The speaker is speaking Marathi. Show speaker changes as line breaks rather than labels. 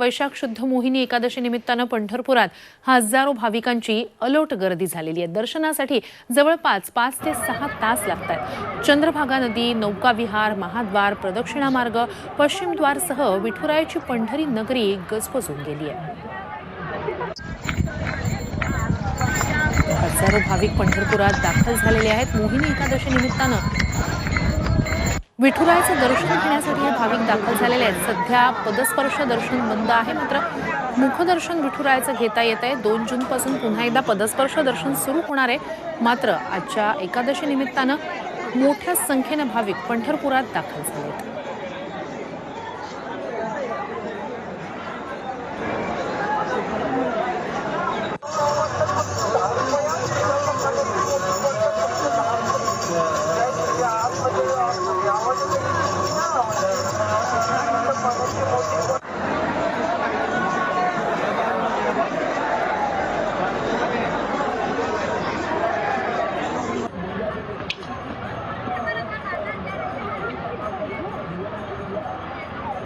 वैशाख शुद्ध मोहिनी एकादशी निमित्तानं पंढरपुरात हजारो भाविकांची अलोट गर्दी झालेली आहे. दर्शनासाठी जवळपास पाच ते सहा तास लागतात. चंद्रभागा नदी नौकाविहार महाद्वार प्रदक्षिणा मार्ग पश्चिमद्वारसह विठुरायाची पंढरी नगरी गजबजून गेली आहे. हजारो भाविक पंढरपुरात दाखल झालेले आहेत. मोहिनी एकादशी निमित्तानं विठुरायाचं दर्शन घेण्यासाठी हे भाविक दाखल झालेले आहेत. सध्या पदस्पर्श दर्शन बंद आहे. मात्र मुखदर्शन विठुरायाचं घेता येत आहे. दोन जून पासून पुन्हा एकदा पदस्पर्श दर्शन सुरू होणार आहे. मात्र आजच्या एकादशी निमित्तानं मोठ्या संख्येनं भाविक पंढरपुरात दाखल झाले आहेत.